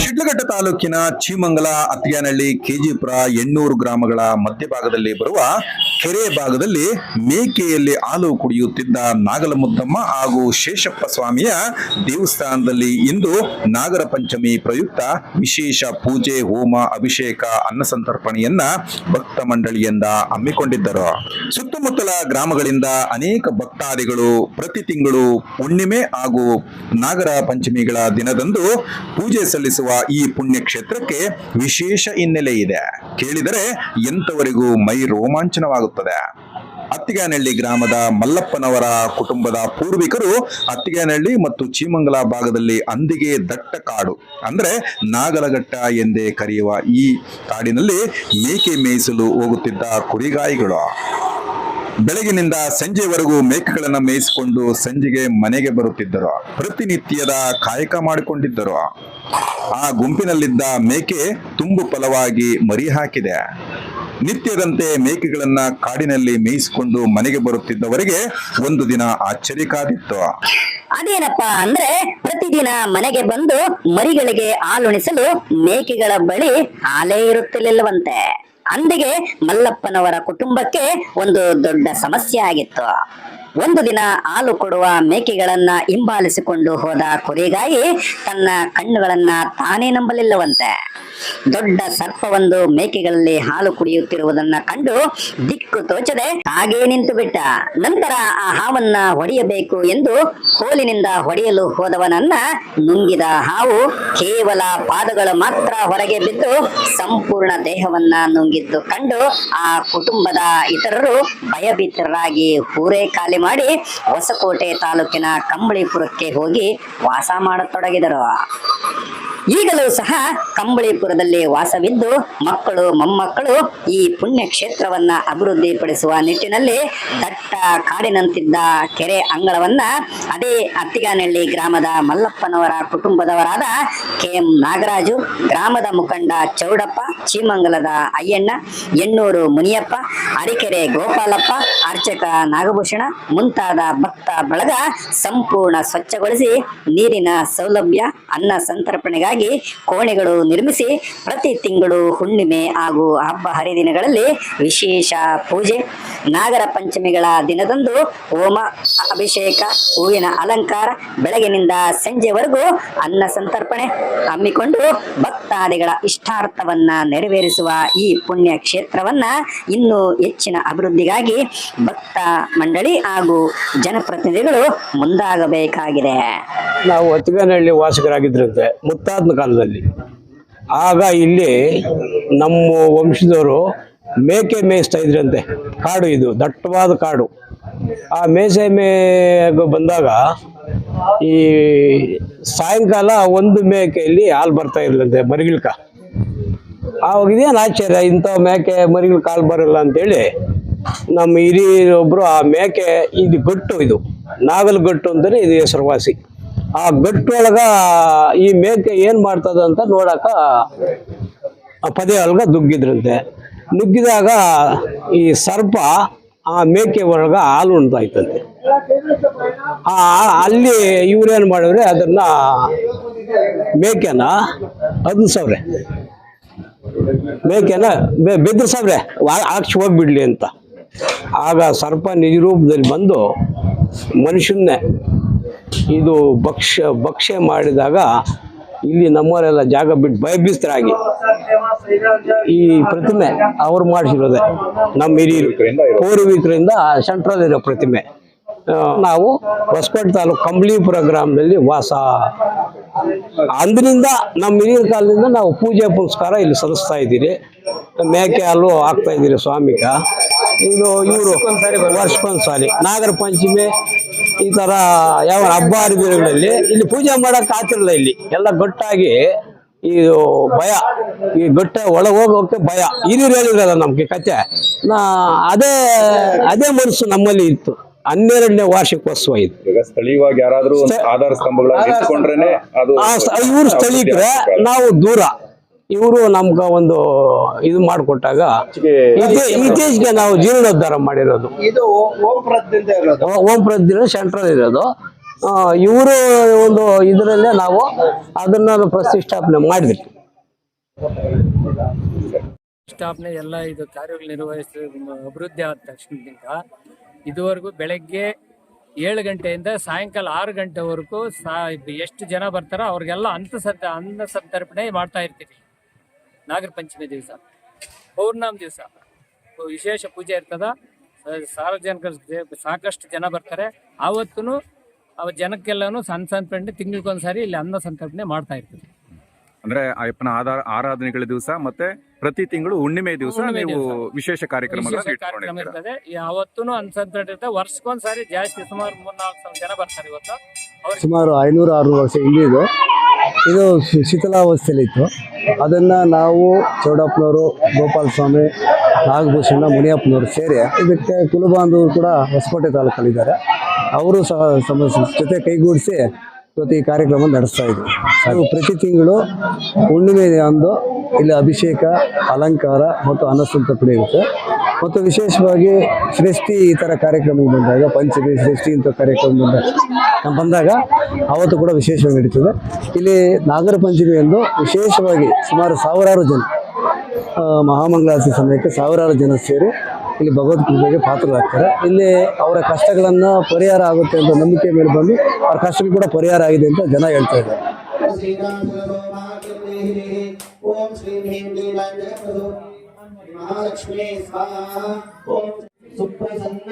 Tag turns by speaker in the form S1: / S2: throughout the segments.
S1: ಶಿಡ್ಲಘಟ್ಟ ತಾಲೂಕಿನ ಚೀಮಂಗಲ, ಅತ್ತಿಯಾನಹಳ್ಳಿ, ಕೆಜಿಪುರ, ಎಣ್ಣೂರು ಗ್ರಾಮಗಳ ಮಧ್ಯಭಾಗದಲ್ಲಿ ಬರುವ ಕೆರೆ ಭಾಗದಲ್ಲಿ ಮೇಕೆಯಲ್ಲಿ ಹಾಲು ಕುಡಿಯುತ್ತಿದ್ದ ನಾಗಲಮುದ್ದಮ್ಮ ಹಾಗೂ ಶೇಷಪ್ಪ ಸ್ವಾಮಿಯ ದೇವಸ್ಥಾನದಲ್ಲಿ ಇಂದು ನಾಗರ ಪಂಚಮಿ ಪ್ರಯುಕ್ತ ವಿಶೇಷ ಪೂಜೆ, ಹೋಮ, ಅಭಿಷೇಕ ಅನ್ನಸಂತರ್ಪಣೆಯನ್ನ ಭಕ್ತ ಮಂಡಳಿಯಿಂದ ಹಮ್ಮಿಕೊಂಡಿದ್ದರು. ಸುತ್ತಮುತ್ತಲ ಗ್ರಾಮಗಳಿಂದ ಅನೇಕ ಭಕ್ತಾದಿಗಳು ಪ್ರತಿ ತಿಂಗಳು ಹುಣ್ಣಿಮೆ ಹಾಗೂ ನಾಗರ ಪಂಚಮಿಗಳ ದಿನದಂದು ಪೂಜೆ ಸಲ್ಲಿಸುವ ಈ ಪುಣ್ಯ ಕ್ಷೇತ್ರಕ್ಕೆ ವಿಶೇಷ ಹಿನ್ನೆಲೆ ಇದೆ. ಕೇಳಿದರೆ ಎಂತವರಿಗೂ ಮೈ ರೋಮಾಂಚನವಾಗುತ್ತದೆ. ಅತ್ತಿಗಾನಹಳ್ಳಿ ಗ್ರಾಮದ ಮಲ್ಲಪ್ಪನವರ ಕುಟುಂಬದ ಪೂರ್ವಿಕರು ಅತ್ತಿಗಾನಹಳ್ಳಿ ಮತ್ತು ಚೀಮಂಗಲ ಭಾಗದಲ್ಲಿ ಅಂದಿಗೆ ದಟ್ಟ ಕಾಡು, ಅಂದ್ರೆ ನಾಗಲಘಟ್ಟ ಎಂದೇ ಕರೆಯುವ ಈ ಕಾಡಿನಲ್ಲಿ ಮೇಕೆ ಮೇಯಿಸಲು ಹೋಗುತ್ತಿದ್ದ ಕುರಿಗಾಯಿಗಳು. ಬೆಳಗಿನಿಂದ ಸಂಜೆವರೆಗೂ ಮೇಕೆಗಳನ್ನು ಮೇಯಿಸಿಕೊಂಡು ಸಂಜೆಗೆ ಮನೆಗೆ ಬರುತ್ತಿದ್ದರು. ಪ್ರತಿನಿತ್ಯದ ಕಾಯಕ ಮಾಡಿಕೊಂಡಿದ್ದರು. ಆ ಗುಂಪಿನಲ್ಲಿದ್ದ ಮೇಕೆ ತುಂಬು ಫಲವಾಗಿ ಮರಿ ಹಾಕಿದೆ ನಿತ್ಯದಂತೆ ಮೇಕೆಗಳನ್ನ ಕಾಡಿನಲ್ಲಿ ಮೇಯಿಸಿಕೊಂಡು ಮನೆಗೆ ಬರುತ್ತಿದ್ದವರಿಗೆ ಒಂದು ದಿನ ಆಶ್ಚರ್ಯ ಕಾದಿತ್ತು.
S2: ಅದೇನಪ್ಪ ಅಂದ್ರೆ ಪ್ರತಿದಿನ ಮನೆಗೆ ಬಂದು ಮರಿಗಳಿಗೆ ಹಾಲುಣಿಸಲು ಮೇಕೆಗಳ ಬಳಿ ಹಾಲೇ ಇರುತ್ತಿರಲಿಲ್ಲವಂತೆ ಅಂದಿಗೆ ಮಲ್ಲಪ್ಪನವರ ಕುಟುಂಬಕ್ಕೆ ಒಂದು ದೊಡ್ಡ ಸಮಸ್ಯೆ ಆಗಿತ್ತು. ಒಂದು ದಿನ ಹಾಲು ಕೊಡುವ ಮೇಕೆಗಳನ್ನ ಹಿಂಬಾಲಿಸಿಕೊಂಡು ಹೋದ ಕುರಿಗಾಯಿ ತನ್ನ ಕಣ್ಣುಗಳನ್ನ ತಾನೇ ನಂಬಲಿಲ್ಲವಂತೆ. ದೊಡ್ಡ ಸರ್ಪವೊಂದು ಮೇಕೆಗಳಲ್ಲಿ ಹಾಲು ಕುಡಿಯುತ್ತಿರುವುದನ್ನ ಕಂಡು ದಿಕ್ಕು ತೋಚದೆ ಹಾಗೇ ನಿಂತು ಬಿಟ್ಟ ನಂತರ ಆ ಹಾವನ್ನ ಹೊಡೆಯಬೇಕು ಎಂದು ಕೋಲಿನಿಂದ ಹೊಡೆಯಲು ಹೋದವನನ್ನ ನುಂಗಿದ ಹಾವು ಕೇವಲ ಪಾದಗಳು ಮಾತ್ರ ಹೊರಗೆ ಬಿದ್ದು ಸಂಪೂರ್ಣ ದೇಹವನ್ನ ನುಂಗಿದ್ದು ಕಂಡು ಆ ಕುಟುಂಬದ ಇತರರು ಭಯಭೀತರಾಗಿ ಊರೇ ಖಾಲಿ ಮಾಡಿ ಹೊಸಕೋಟೆ ತಾಲೂಕಿನ ಕಂಬಳಿಪುರಕ್ಕೆ ಹೋಗಿ ವಾಸ ಮಾಡತೊಡಗಿದರು. ಈಗಲೂ ಸಹ ಕಂಬಳಿಪುರದಲ್ಲಿ ವಾಸವಿದ್ದು ಮಕ್ಕಳು, ಮೊಮ್ಮಕ್ಕಳು ಈ ಪುಣ್ಯ ಕ್ಷೇತ್ರವನ್ನ ಅಭಿವೃದ್ಧಿಪಡಿಸುವ ನಿಟ್ಟಿನಲ್ಲಿ ದಟ್ಟ ಕಾಡಿನಂತಿದ್ದ ಕೆರೆ ಅಂಗಳವನ್ನ ಅದೇ ಅತ್ತಿಗಾನಹಳ್ಳಿ ಗ್ರಾಮದ ಮಲ್ಲಪ್ಪನವರ ಕುಟುಂಬದವರಾದ ಕೆ ಎಂ ನಾಗರಾಜು, ಗ್ರಾಮದ ಮುಖಂಡ ಚೌಡಪ್ಪ, ಚೀಮಂಗಲದ ಅಯ್ಯಣ್ಣ, ಎಣ್ಣೂರು ಮುನಿಯಪ್ಪ ಅರಿಕೆರೆ ಗೋಪಾಲಪ್ಪ, ಅರ್ಚಕ ನಾಗಭೂಷಣ ಮುಂತಾದ ಭಕ್ತ ಬಳಗ ಸಂಪೂರ್ಣ ಸ್ವಚ್ಛಗೊಳಿಸಿ ನೀರಿನ ಸೌಲಭ್ಯ, ಅನ್ನ ಸಂತರ್ಪಣೆಗಾಗಿ ಕೋಣೆಗಳು ನಿರ್ಮಿಸಿ ಪ್ರತಿ ತಿಂಗಳು ಹುಣ್ಣಿಮೆ ಹಾಗೂ ಹಬ್ಬ ಹರಿದಿನಗಳಲ್ಲಿ ವಿಶೇಷ ಪೂಜೆ. ನಾಗರ ಪಂಚಮಿಗಳ ದಿನದಂದು ಹೋಮ ಅಭಿಷೇಕ, ಹೂವಿನ ಅಲಂಕಾರ, ಬೆಳಗಿನಿಂದ ಸಂಜೆವರೆಗೂ ಅನ್ನ ಸಂತರ್ಪಣೆ ಹಮ್ಮಿಕೊಂಡು ಭಕ್ತಾದಿಗಳ ಇಷ್ಟಾರ್ಥವನ್ನ ನೆರವೇರಿಸುವ ಈ ಪುಣ್ಯ ಕ್ಷೇತ್ರವನ್ನ ಇನ್ನೂ ಹೆಚ್ಚಿನ ಅಭಿವೃದ್ಧಿಗಾಗಿ ಭಕ್ತ ಮಂಡಳಿ ಹಾಗೂ ಜನಪ್ರತಿನಿಧಿಗಳು ಮುಂದಾಗಬೇಕಾಗಿದೆ.
S3: ನಾವು ಅತ್ತಿಗನಹಳ್ಳಿ ವಾಸಕರಾಗಿದ್ರಂತೆ ಮುತ್ತಾದ ಕಾಲದಲ್ಲಿ. ಆಗ ಇಲ್ಲಿ ನಮ್ಮ ವಂಶದವರು ಮೇಕೆ ಮೇಯಿಸ್ತಾ ಇದ್ರಂತೆ. ಕಾಡು ಇದು, ದಟ್ಟವಾದ ಕಾಡು. ಆ ಮೇಸೆ ಮೇಗ ಬಂದಾಗ ಈ ಸಾಯಂಕಾಲ ಒಂದು ಮೇಕೆಯಲ್ಲಿ ಹಾಲು ಬರ್ತಾ ಇರ್ಲಂತೆ ಮರಿಗಿಳ್ಕ. ಆವಾಗ ಇದೇನು ಆಶ್ಚರ್ಯ, ಇಂಥ ಮೇಕೆ ಮರಿಗಳು ಕಾಲು ಬರಲ್ಲ ಅಂತೇಳಿ ನಮ್ಮ ಹಿರಿಯೊಬ್ರು ಆ ಮೇಕೆ ಇದು ಗಟ್ಟು ಇದು ನಾಗಲ್ ಗಟ್ಟು ಅಂತಾನೆ ಇದು ಹೆಸರುವಾಸಿ. ಆ ಗಟ್ಟೊಳಗ ಈ ಮೇಕೆ ಏನು ಮಾಡ್ತದ ಅಂತ ನೋಡಕ ಪದೇ ಒಳಗ ದುಗ್ಗಿದ್ರಂತೆ. ನುಗ್ಗಿದಾಗ ಈ ಸರ್ಪ ಆ ಮೇಕೆ ಒಳಗ ಹಾಲು ಉಣ್ತಾ ಆ ಅಲ್ಲಿ ಇವ್ರೇನು ಮಾಡಿದ್ರೆ ಅದನ್ನ ಮೇಕೆನ ಅದನ್ನ ಸವ್ರೆ. ಮೇಕೆನ ಬೆದ್ರ ಸವ್ರೆ ಹಾಕ್ಸಿ ಹೋಗ್ಬಿಡ್ಲಿ ಅಂತ. ಆಗ ಸರ್ಪ ನಿಜ ರೂಪದಲ್ಲಿ ಬಂದು ಮನುಷ್ಯನ್ನೇ ಇದು ಭಕ್ಷ್ಯ ಭಕ್ಷ್ಯ ಮಾಡಿದಾಗ ಇಲ್ಲಿ ನಮ್ಮವರೆಲ್ಲ ಜಾಗ ಬಿಟ್ಟು ಭಯಭೀತರಾಗಿ ಈ ಪ್ರತಿಮೆ ಅವ್ರು ಮಾಡಿಸಿರೋದೆ. ನಮ್ಮ ಹಿರಿಯರು. ಪೂರ್ವಿಕರಿಂದ ಸೆಂಟ್ರಲ್ ಇರೋ ಪ್ರತಿಮೆ. ನಾವು ಹೊಸಪೇಟೆ ತಾಲೂಕು ಕಂಬ್ಲಿಪುರ ಗ್ರಾಮದಲ್ಲಿ ವಾಸ. ಅಂದ್ರಿಂದ ನಮ್ಮ ಹಿರಿಯರ ಕಾಲದಿಂದ ನಾವು ಪೂಜೆ ಪುನಸ್ಕಾರ ಇಲ್ಲಿ ಸಲ್ಲಿಸ್ತಾ ಇದ್ದೀರಿ. ಮೇಕೆ ಹಾಲು ಹಾಕ್ತಾ ಇದ್ದೀರಿ ಸ್ವಾಮಿಗ ಇದು ಇವರು ವರ್ಷಕ್ಕೊಂದ್ಸಾರಿ ನಾಗರ ಪಂಚಮಿ ಈ ತರ ಯಾವ ಹಬ್ಬ ಹರಿದಿನಗಳಲ್ಲಿ ಇಲ್ಲಿ ಪೂಜೆ ಮಾಡಕ್ ಆಗ್ತಿರಲಿಲ್ಲ ಇಲ್ಲಿ. ಎಲ್ಲ ಗಟ್ಟಾಗಿ ಇದು ಭಯ ಈ ಗಟ್ಟ ಒಳಗ ಹೋಗೋಕೆ ಭಯ. ಹಿರಿಯರು ಹೇಳಿದ್ರಲ್ಲ ನಮ್ಗೆ ಕತೆ ನಾ ಅದೇ ಅದೇ ಮನಸ್ಸು ನಮ್ಮಲ್ಲಿ ಇತ್ತು. ಹನ್ನೆರಡನೇ ವಾರ್ಷಿಕೋತ್ಸವ ಇದು
S1: ಈಗ ಸ್ಥಳೀಯವಾಗಿ ಯಾರಾದ್ರೂ ಆಧಾರ ಸ್ತಂಭಗಳನ್ನ ನಿಂತ್ಕೊಂಡ್ರೇನೆ ಅದು
S3: ಇವರು ನಾವು ದೂರ. ಇವರು ನಮ್ಗ ಒಂದು ಇದು ಮಾಡಿಕೊಟ್ಟಾಗ ಇತ್ತೀಚೆಗೆ ನಾವು ಜೀರ್ಣೋದ್ಧಾರ ಮಾಡಿರೋದು.
S4: ಇದು ಓಂ
S3: ಪ್ರಜ್ಞೆ ಸೆಂಟ್ರಲ್ ಇರೋದು. ಇವರು ಒಂದು ಇದರಲ್ಲೇ ನಾವು ಅದನ್ನ ಪ್ರತಿಷ್ಠಾಪನೆ ಮಾಡಿದ್ವಿ.
S4: ಪ್ರತಿಷ್ಠಾಪನೆ ಎಲ್ಲ ಇದು ಕಾರ್ಯಗಳು ನಿರ್ವಹಿಸ ಅಭಿವೃದ್ಧಿ ಆದ ತಕ್ಷಣದಿಂದ ಇದುವರೆಗೂ ಬೆಳಗ್ಗೆ ಏಳು ಗಂಟೆಯಿಂದ ಸಾಯಂಕಾಲ ಆರು ಗಂಟೆವರೆಗೂ ಸಾ ಎಷ್ಟು ಜನ ಬರ್ತಾರೋ ಅವ್ರಿಗೆಲ್ಲ ಅಂತ ಸದ್ದ ಅನ್ನ ಸಂತರ್ಪಣೆ ಮಾಡ್ತಾ ಇರ್ತೀವಿ. ನಾಗರ ಪಂಚಮಿ ದಿವಸ ಪೌರ್ಣಮಿ ದಿವಸ. ವಿಶೇಷ ಪೂಜೆ ಇರ್ತದ. ಸಾರ್ವಜನಿಕರು ಸಾಕಷ್ಟು ಜನ ಬರ್ತಾರೆ. ಆವತ್ತೂ ಅವ ಜನಕ್ಕೆಲ್ಲನೂ ಸಣ್ಣ ಸಂತರ್ಪಣೆ ತಿಂಗಳಿಗೊಂದ್ಸಾರಿ ಇಲ್ಲಿ ಅನ್ನ ಸಂತರ್ಪಣೆ ಮಾಡ್ತಾ ಇರ್ತೀವಿ
S1: ಅಂದ್ರೆ ಅಯ್ಯಪ್ಪನ ಆಧಾರ ಆರಾಧನೆಗಳ ದಿವಸ ಮತ್ತೆ ಪ್ರತಿ ತಿಂಗಳು ಹುಣ್ಣಿಮೆ ದಿವಸ ನೀವು. ವಿಶೇಷ
S4: ಕಾರ್ಯಕ್ರಮ ಇರ್ತದೆ. ಯಾವತ್ತೂ ಅನ್ಸಂತ ಇರ್ತದೆ. ವರ್ಷಕ್ಕೊಂದ್ಸಾರಿ ಜಾಸ್ತಿ ಸುಮಾರು ಮೂರ್ನಾಲ್ಕು ಸಾವಿರ ಜನ ಬರ್ತಾರೆ ಇವತ್ತು.
S5: ಸುಮಾರು ಐನೂರು ಆರುನೂರು ವರ್ಷ ಹಿಂದಿದು ಇದು ಶಿಥಿಲಾವಸ್ಥೆಯಲ್ಲಿ ಶಿಥಿಲಾವಸ್ಥೆಯಲ್ಲಿತ್ತು ಅದನ್ನು ನಾವು ಚೌಡಪ್ಪನವರು ಗೋಪಾಲ ಸ್ವಾಮಿ ನಾಗಭೂಷಣ, ಮುನಿಯಪ್ಪನವರು ಸೇರಿ ಇದಕ್ಕೆ ಕುಲಬಾಂಧವರು ಕೂಡ ಹೊಸಕೋಟೆ ತಾಲೂಕಲ್ಲಿದ್ದಾರೆ. ಅವರು ಸಹ ಸಮಸ್ಯೆ ಜೊತೆ ಕೈಗೂಡಿಸಿ ಇವತ್ತು ಈ ಕಾರ್ಯಕ್ರಮ ನಡೆಸ್ತಾ ಇದ್ದೀವಿ ಪ್ರತಿ ತಿಂಗಳು ಹುಣ್ಣಿಮೆ ಅಂದು ಇಲ್ಲಿ ಅಭಿಷೇಕ, ಅಲಂಕಾರ ಮತ್ತು ಅನಸಂತಪಣೆ ಇರುತ್ತೆ. ಮತ್ತು ವಿಶೇಷವಾಗಿ ಸೃಷ್ಟಿ ಈ ಥರ ಕಾರ್ಯಕ್ರಮಕ್ಕೆ ಬಂದಾಗ, ಪಂಚಮಿ, ಸೃಷ್ಟಿ ಇಂಥ ಕಾರ್ಯಕ್ರಮ ಬಂದಾಗ ಬಂದಾಗ ಅವತ್ತು ಕೂಡ ವಿಶೇಷವಾಗಿ ನಡೀತದೆ. ಇಲ್ಲಿ ನಾಗರ ಪಂಚಮಿ ಎಂದು ವಿಶೇಷವಾಗಿ ಸುಮಾರು ಸಾವಿರಾರು ಜನ ಮಹಾಮಂಗಳಾರತಿ ಸಮಯಕ್ಕೆ ಸಾವಿರಾರು ಜನ ಸೇರಿ ಇಲ್ಲಿ ಭಗವದ್ಗೀತೆಗೆ ಪಾತ್ರರಾಗ್ತಾರೆ. ಇಲ್ಲಿ ಅವರ ಕಷ್ಟಗಳನ್ನು ಪರಿಹಾರ ಆಗುತ್ತೆ ಅಂತ ನಂಬಿಕೆ ಮೇಲೆ ಬಂದು ಅವ್ರ ಕಷ್ಟಗಳು ಕೂಡ ಪರಿಹಾರ ಆಗಿದೆ ಅಂತ ಜನ ಹೇಳ್ತಾ ಇದ್ದಾರೆ.
S6: ಸುಪ್ರಸನ್ನ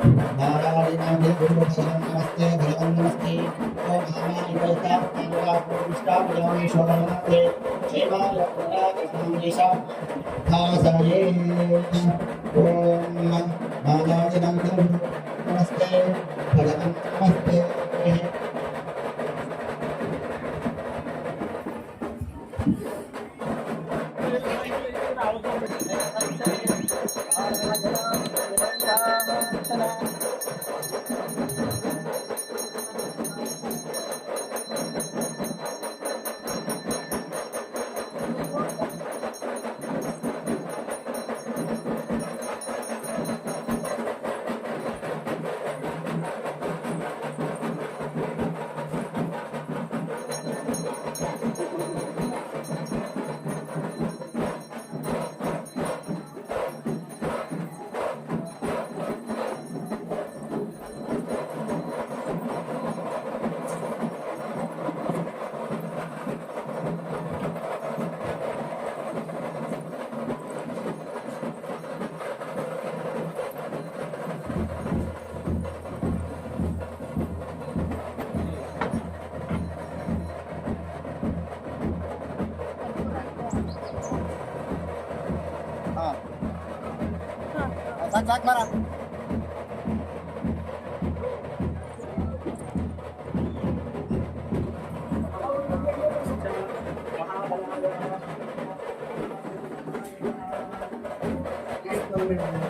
S6: नमस्ते भगवान नमस्ते ओम हमारी देवता मंगला पुरुषा भगवानेश्वर नमस्ते शिवाय पुरा कृष्णेशा भासये ओम मानाय नमः नमस्ते भगवान नमस्ते Thank you. vạch bạn ạ Thank you.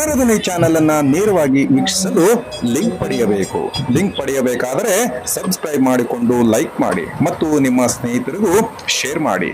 S1: Janaradani channel ಅನ್ನ ನೇರವಾಗಿ ವೀಕ್ಷಿಸಲು ಲಿಂಕ್ ಪಡೆಯಬೇಕು. ಲಿಂಕ್ ಪಡೆಯಬೇಕಾದರೆ ಸಬ್ಸ್ಕ್ರೈಬ್ ಮಾಡಿಕೊಂಡು ಲೈಕ್ ಮಾಡಿ ಮತ್ತು ನಿಮ್ಮ ಸ್ನೇಹಿತರಿಗೂ ಶೇರ್ ಮಾಡಿ.